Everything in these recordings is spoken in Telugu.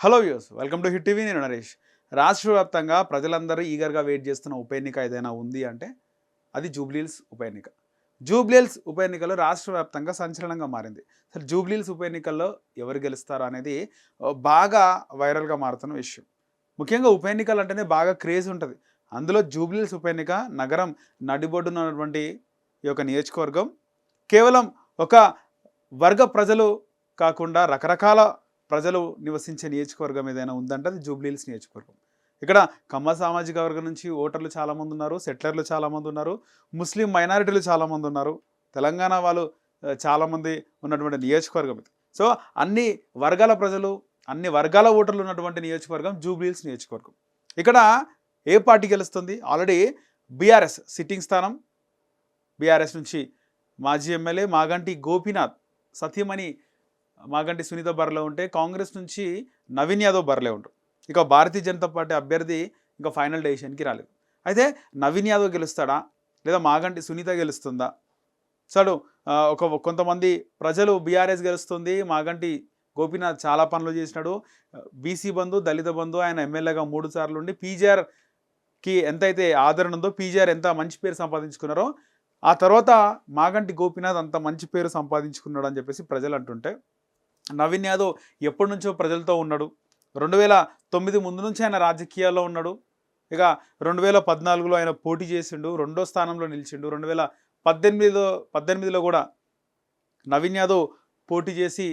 Hello views welcome to Hit TV. నేను నరేష్. రాష్ట్ర వ్యాప్తంగా ప్రజలందరూ ఈగర్గా వెయిట్ చేస్తున్న ఉప ఎన్నిక ఏదైనా ఉంది అంటే అది జూబ్లీల్స్ ఉప ఎన్నిక. జూబ్లీల్స్ ఉప ఎన్నికలో రాష్ట్ర వ్యాప్తంగా సంచలనంగా మారింది. అసలు జూబ్లీల్స్ ఉప ఎన్నికల్లో ఎవరు గెలుస్తారు అనేది బాగా వైరల్గా మారుతున్న విషయం. ముఖ్యంగా ఉప ఎన్నికలు అంటేనే బాగా క్రేజ్ ఉంటుంది. అందులో జూబ్లీల్స్ ఉప ఎన్నిక నగరం నడిబొడ్డున ఉన్నటువంటి ఈ యొక్క నియోజకవర్గం. కేవలం ఒక వర్గ ప్రజలు కాకుండా రకరకాల ప్రజలు నివసించే నియోజకవర్గం ఏదైనా ఉందంటే అది జూబ్లీహిల్స్ నియోజకవర్గం. ఇక్కడ కమ్మ సామాజిక వర్గం నుంచి ఓటర్లు చాలామంది ఉన్నారు సెటిలర్లు చాలామంది ఉన్నారు ముస్లిం మైనారిటీలు చాలామంది ఉన్నారు తెలంగాణ వాళ్ళు చాలామంది ఉన్నటువంటి నియోజకవర్గం ఇది. సో అన్ని వర్గాల ప్రజలు అన్ని వర్గాల ఓటర్లు ఉన్నటువంటి నియోజకవర్గం జూబ్లీహిల్స్ నియోజకవర్గం. ఇక్కడ ఏ పార్టీ గెలుస్తుంది? ఆల్రెడీ బీఆర్ఎస్ సిట్టింగ్ స్థానం. బీఆర్ఎస్ నుంచి మాజీ ఎమ్మెల్యే మాగంటి గోపీనాథ్ సత్యమణి మాగంటి సునీత బర్లో ఉంటే కాంగ్రెస్ నుంచి నవీన్ యాదవ్ బర్లే ఉంటారు ఇక భారతీయ జనతా పార్టీ అభ్యర్థి ఇంకా ఫైనల్ డెసిషన్కి రాలేదు. అయితే నవీన్ యాదవ్ గెలుస్తాడా? లేదా మాగంటి సునీత గెలుస్తుందా? సడు ఒక కొంతమంది ప్రజలు బీఆర్ఎస్ గెలుస్తుంది. మాగంటి గోపీనాథ్ చాలా పనులు చేసినాడు. బీసీ బంధు దళిత బంధు ఆయన ఎమ్మెల్యేగా మూడు సార్లు ఉండి పీజీఆర్కి ఎంతైతే ఆదరణ ఉందో పీజీఆర్ ఎంత మంచి పేరు సంపాదించుకున్నారో ఆ తర్వాత మాగంటి గోపీనాథ్ అంత మంచి పేరు సంపాదించుకున్నాడు అని చెప్పేసి ప్రజలు అంటుంటే నవీన్ యాదవ్ ఎప్పటి నుంచో ప్రజలతో ఉన్నాడు. రెండు వేల తొమ్మిది ముందు నుంచి ఆయన రాజకీయాల్లో ఉన్నాడు. ఇక రెండు వేల పద్నాలుగులో ఆయన పోటీ చేసిండు రెండో స్థానంలో నిలిచిండు. రెండు వేల పద్దెనిమిదిలో పద్దెనిమిదిలో కూడా నవీన్ యాదవ్ పోటీ చేసి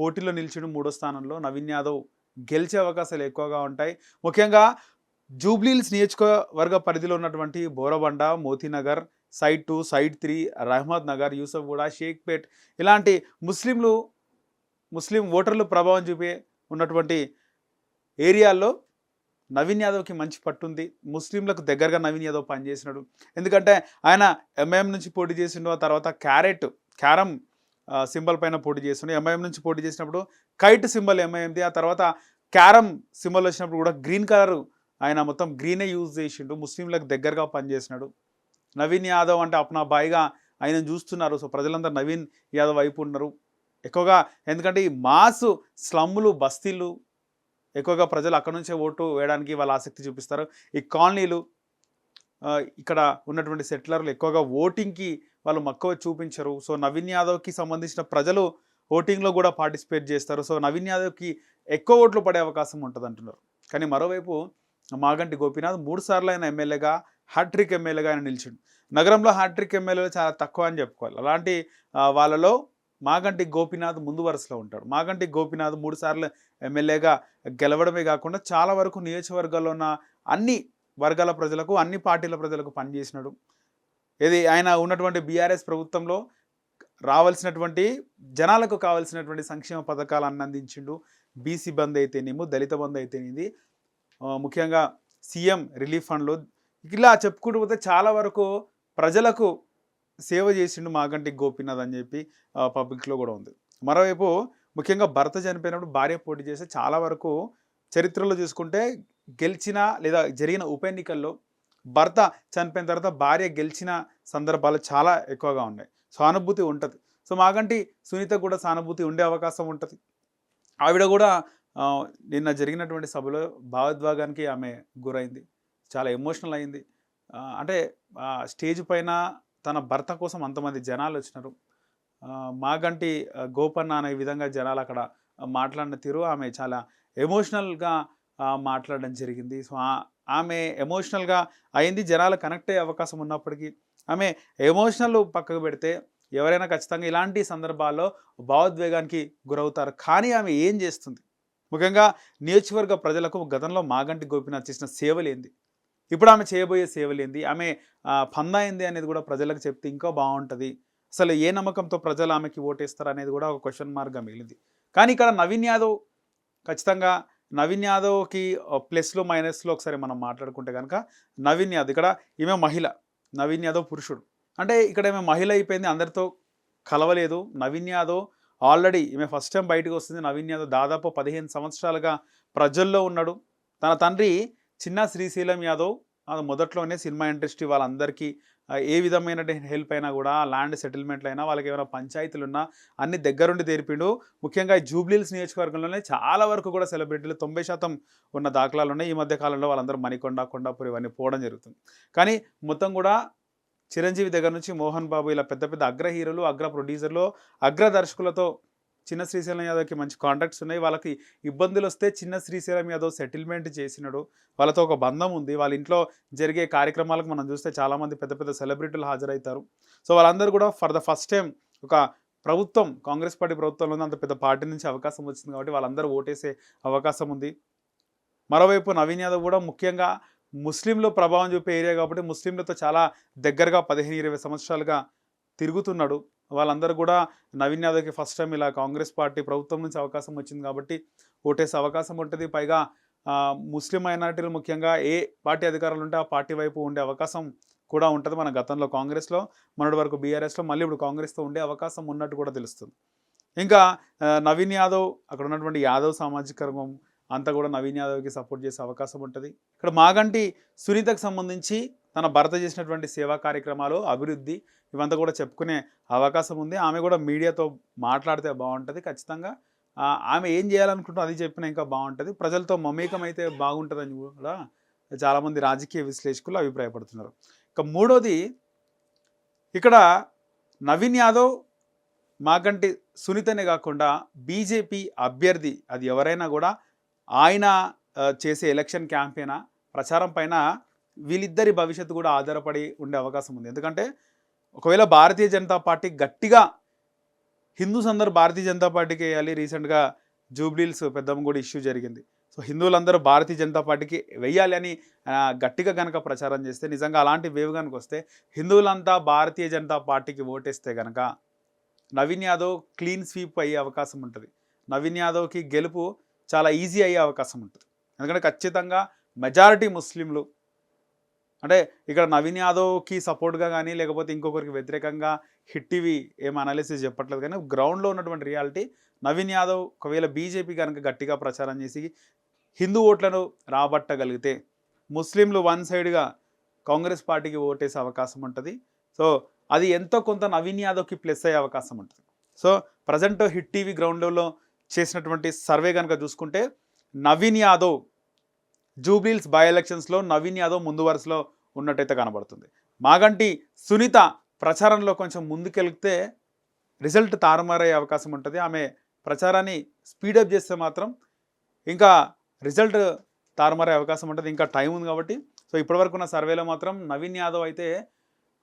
పోటీలో నిలిచిండు మూడో స్థానంలో. నవీన్ యాదవ్ గెలిచే అవకాశాలు ఎక్కువగా ఉంటాయి. ముఖ్యంగా జూబ్లీహిల్స్ నియోజకవర్గ పరిధిలో ఉన్నటువంటి Borabanda Motinagar side two side three Rahmat Nagar Yousufguda Shaikpet ఇలాంటి ముస్లింలు ముస్లిం ఓటర్లు ప్రభావం చూపే ఉన్నటువంటి ఏరియాల్లో నవీన్ యాదవ్కి మంచి పట్టుంది. ముస్లింలకు దగ్గరగా నవీన్ యాదవ్ పనిచేసినాడు. ఎందుకంటే ఆయన ఎంఐఎం నుంచి పోటీ చేసిండు ఆ తర్వాత క్యారెట్ క్యారమ్ సింబల్ పైన పోటీ చేసిండు. ఎంఐఎం నుంచి పోటీ చేసినప్పుడు కైట్ సింబల్ ఎంఐఎంది ఆ తర్వాత క్యారమ్ సింబల్ వచ్చినప్పుడు కూడా గ్రీన్ కలర్ ఆయన మొత్తం గ్రీనే యూజ్ చేసిండు. ముస్లింలకు దగ్గరగా పనిచేసినాడు. నవీన్ యాదవ్ అంటే అప్నా బాయిగా ఆయన చూస్తున్నారు. సో ప్రజలందరూ నవీన్ యాదవ్ వైపు ఉన్నారు. ఎక్కువగా ఎందుకంటే ఈ మాస్ స్లమ్ములు బస్తీలు ఎక్కువగా ప్రజలు అక్కడ నుంచే ఓటు వేయడానికి వాళ్ళు ఆసక్తి చూపిస్తారు. ఈ కాలనీలు ఇక్కడ ఉన్నటువంటి సెటిలర్లు ఎక్కువగా ఓటింగ్కి వాళ్ళు మక్కువ చూపించరు. సో నవీన్ యాదవ్కి సంబంధించిన ప్రజలు ఓటింగ్లో కూడా పార్టిసిపేట్ చేస్తారు. సో నవీన్ యాదవ్కి ఎక్కువ ఓట్లు పడే అవకాశం ఉంటుంది అంటున్నారు కానీ మరోవైపు మాగంటి గోపీనాథ్ మూడు సార్లు ఆయన ఎమ్మెల్యేగా హ్యాట్రిక్ ఎమ్మెల్యేగా ఆయన నిలిచిండు. నగరంలో హ్యాట్రిక్ ఎమ్మెల్యేలు చాలా తక్కువ అని చెప్పుకోవాలి. అలాంటి వాళ్ళలో మాగంటి గోపినాథ్ ముందు వరుసలో ఉంటాడు. మాగంటి గోపినాథ్ మూడుసార్లు ఎమ్మెల్యేగా గెలవడమే కాకుండా చాలా వరకు నియోజకవర్గాల్లో ఉన్న అన్ని వర్గాల ప్రజలకు అన్ని పార్టీల ప్రజలకు పనిచేసినాడు. ఇది ఆయన ఉన్నటువంటి బీఆర్ఎస్ ప్రభుత్వంలో రావాల్సినటువంటి జనాలకు కావాల్సినటువంటి సంక్షేమ పథకాలు అందించిండు బీసీ బంద్ అయితేనేమో దళిత బంద్ అయితేనేది. ముఖ్యంగా సీఎం రిలీఫ్ ఫండ్లు ఇలా చెప్పుకుంటూ పోతే చాలా వరకు ప్రజలకు సేవ చేసిండు మాగంటి గోపీనాథ్ అని చెప్పి పబ్లిక్లో కూడా ఉంది. మరోవైపు ముఖ్యంగా భర్త చనిపోయినప్పుడు భార్య పోటీ చేస్తే చాలా వరకు చరిత్రలో చూసుకుంటే గెలిచిన లేదా జరిగిన ఉప ఎన్నికల్లో భర్త చనిపోయిన తర్వాత భార్య గెలిచిన సందర్భాలు చాలా ఎక్కువగా ఉన్నాయి. సానుభూతి ఉంటుంది. సో మాగంటి సునీత కూడా సానుభూతి ఉండే అవకాశం ఉంటుంది. ఆవిడ కూడా నిన్న జరిగినటువంటి సభలో భావోద్వేగానికి ఆమె గురైంది. చాలా ఎమోషనల్ అయింది. అంటే స్టేజ్ పైన తన భర్త కోసం అంతమంది జనాలు వచ్చినారు. మాగంటి గోపన్న అనే విధంగా జనాలు అక్కడ మాట్లాడిన తీరు ఆమె చాలా ఎమోషనల్గా మాట్లాడడం జరిగింది. సో ఆమె ఎమోషనల్గా అయింది. జనాలు కనెక్ట్ అయ్యే అవకాశం ఉన్నప్పటికీ ఆమె ఎమోషనల్ పక్కకు పెడితే ఎవరైనా ఖచ్చితంగా ఇలాంటి సందర్భాల్లో భావోద్వేగానికి గురవుతారు. కానీ ఆమె ఏం చేస్తుంది? ముఖ్యంగా నియోజకవర్గ ప్రజలకు గతంలో మాగంటి గోపీనాథ్ చేసిన సేవలేంది. ఇప్పుడు ఆమె చేయబోయే సేవలు ఏంది? ఆమె ఫందా ఏంది అనేది కూడా ప్రజలకు చెప్తే ఇంకా బాగుంటుంది. అసలు ఏ నమ్మకంతో ప్రజలు ఆమెకి ఓటేస్తారు అనేది కూడా ఒక క్వశ్చన్ మార్క్గా మిగిలింది. కానీ ఇక్కడ నవీన్ యాదవ్ ఖచ్చితంగా నవీన్ యాదవ్కి ప్లస్లో మైనస్లో ఒకసారి మనం మాట్లాడుకుంటే కనుక నవీన్ యాదవ్ ఇక్కడ ఈమె మహిళ నవీన్ యాదవ్ పురుషుడు. అంటే ఇక్కడ ఈమె మహిళ అయిపోయింది అందరితో కలవలేదు. నవీన్ యాదవ్ ఆల్రెడీ ఈమె ఫస్ట్ టైం బయటకు వస్తుంది. నవీన్ యాదవ్ దాదాపు పదిహేను సంవత్సరాలుగా ప్రజల్లో ఉన్నాడు. తన తండ్రి చిన్న శ్రీశైలం యాదవ్ అది మొదట్లోనే సినిమా ఇండస్ట్రీ వాళ్ళందరికీ ఏ విధమైన హెల్ప్ అయినా కూడా ల్యాండ్ సెటిల్మెంట్లు అయినా వాళ్ళకి ఏమైనా పంచాయతీలు ఉన్నా అన్ని దగ్గరుండి తెరిపిండు. ముఖ్యంగా జూబ్లీల్స్ నియోజకవర్గంలోనే చాలా వరకు కూడా సెలబ్రిటీలు తొంభై శాతం ఉన్న దాఖలాలు ఉన్నాయి. ఈ మధ్య కాలంలో వాళ్ళందరూ మణికొండ కొండాపూర్ ఇవన్నీ పోవడం జరుగుతుంది. కానీ మొత్తం కూడా చిరంజీవి దగ్గర నుంచి మోహన్ బాబు ఇలా పెద్ద పెద్ద అగ్ర హీరోలు అగ్ర ప్రొడ్యూసర్లు అగ్ర దర్శకులతో చిన్న శ్రీశైలం యాదవ్కి మంచి కాంటాక్ట్స్ ఉన్నాయి. వాళ్ళకి ఇబ్బందులు వస్తే చిన్న శ్రీశైలం యాదవ్ సెటిల్మెంట్ చేసినాడు. వాళ్ళతో ఒక బంధం ఉంది. వాళ్ళ ఇంట్లో జరిగే కార్యక్రమాలకు మనం చూస్తే చాలామంది పెద్ద పెద్ద సెలబ్రిటీలు హాజరవుతారు. సో వాళ్ళందరూ కూడా ఫర్ ద ఫస్ట్ టైం ఒక ప్రభుత్వం కాంగ్రెస్ పార్టీ ప్రభుత్వంలో అంత పెద్ద పార్టీ నుంచి అవకాశం వచ్చింది కాబట్టి వాళ్ళందరూ ఓటేసే అవకాశం ఉంది. మరోవైపు నవీన్ యాదవ్ కూడా ముఖ్యంగా ముస్లింలు ప్రభావం చూపే ఏరియా కాబట్టి ముస్లింలతో చాలా దగ్గరగా పదిహేను ఇరవై సంవత్సరాలుగా తిరుగుతున్నాడు. వాళ్ళందరూ కూడా నవీన్ యాదవ్కి ఫస్ట్ టైం ఇలా కాంగ్రెస్ పార్టీ ప్రభుత్వం నుంచి అవకాశం వచ్చింది కాబట్టి ఓటేసే అవకాశం ఉంటుంది. పైగా ముస్లిం మైనారిటీలు ముఖ్యంగా ఏ పార్టీ అధికారులు ఉంటే ఆ పార్టీ వైపు ఉండే అవకాశం కూడా ఉంటుంది మన గతంలో కాంగ్రెస్లో మొన్నటి వరకు బీఆర్ఎస్లో మళ్ళీ ఇప్పుడు కాంగ్రెస్తో ఉండే అవకాశం ఉన్నట్టు కూడా తెలుస్తుంది. ఇంకా నవీన్ యాదవ్ అక్కడ ఉన్నటువంటి యాదవ్ సామాజిక వర్గం అంతా కూడా నవీన్ యాదవ్కి సపోర్ట్ చేసే అవకాశం ఉంటుంది. ఇక్కడ మాగంటి సునీతకు సంబంధించి తన భర్త చేసినటువంటి సేవా కార్యక్రమాలు అభివృద్ధి ఇవంతా కూడా చెప్పుకునే అవకాశం ఉంది. ఆమె కూడా మీడియాతో మాట్లాడితే బాగుంటుంది ఖచ్చితంగా. ఆమె ఏం చేయాలనుకుంటుందో అది చెప్పినా ఇంకా బాగుంటుంది. ప్రజలతో మమేకం అయితే బాగుంటుందని కూడా చాలామంది రాజకీయ విశ్లేషకులు అభిప్రాయపడుతున్నారు. ఇక మూడోది ఇక్కడ నవీన్ యాదవ్ మాకంటి సునీతనే కాకుండా బీజేపీ అభ్యర్థి అది ఎవరైనా కూడా ఆయన చేసే ఎలక్షన్ క్యాంపెయినా ప్రచారం పైన వీళ్ళిద్దరి భవిష్యత్తు కూడా ఆధారపడి ఉండే అవకాశం ఉంది. ఎందుకంటే ఒకవేళ భారతీయ జనతా పార్టీ గట్టిగా హిందూస్ అందరూ భారతీయ జనతా పార్టీకి వేయాలి. రీసెంట్గా జూబ్లీల్స్ పెద్దమ్మ కూడా ఇష్యూ జరిగింది. సో హిందువులందరూ భారతీయ జనతా పార్టీకి వెయ్యాలి అని గట్టిగా కనుక ప్రచారం చేస్తే నిజంగా అలాంటి వేవ్ కనుక వస్తే హిందువులంతా భారతీయ జనతా పార్టీకి ఓటేస్తే కనుక నవీన్ యాదవ్ క్లీన్ స్వీప్ అయ్యే అవకాశం ఉంటుంది. నవీన్ యాదవ్కి గెలుపు చాలా ఈజీ అయ్యే అవకాశం ఉంటుంది. ఎందుకంటే ఖచ్చితంగా మెజారిటీ ముస్లింలు అంటే ఇక్కడ నవీన్ యాదవ్కి సపోర్ట్గా కానీ లేకపోతే ఇంకొకరికి వ్యతిరేకంగా హిట్ టీవీ ఏం అనాలిసిస్ చెప్పట్లేదు. కానీ గ్రౌండ్లో ఉన్నటువంటి రియాలిటీ నవీన్ యాదవ్ ఒకవేళ బీజేపీ కనుక గట్టిగా ప్రచారం చేసి హిందూ ఓట్లను రాబట్టగలిగితే ముస్లింలు వన్ సైడ్గా కాంగ్రెస్ పార్టీకి ఓటేసే అవకాశం ఉంటుంది. సో అది ఎంతో కొంత నవీన్ యాదవ్కి ప్లస్ అయ్యే అవకాశం ఉంటుంది. సో ప్రజెంట్ హిట్ టీవీ గ్రౌండ్లో చేసినటువంటి సర్వే కనుక చూసుకుంటే నవీన్ యాదవ్ జూబ్లీల్స్ బై ఎలక్షన్స్లో నవీన్ యాదవ్ ముందు వరుసలో ఉన్నట్టయితే కనబడుతుంది. మాగంటి సునీత ప్రచారంలో కొంచెం ముందుకెళ్తే రిజల్ట్ తారుమారయ్యే అవకాశం ఉంటుంది. ఆమె ప్రచారాన్ని స్పీడప్ చేస్తే మాత్రం ఇంకా రిజల్ట్ తారుమారే అవకాశం ఉంటుంది. ఇంకా టైం ఉంది కాబట్టి. సో ఇప్పటివరకు ఉన్న సర్వేలో మాత్రం నవీన్ యాదవ్ అయితే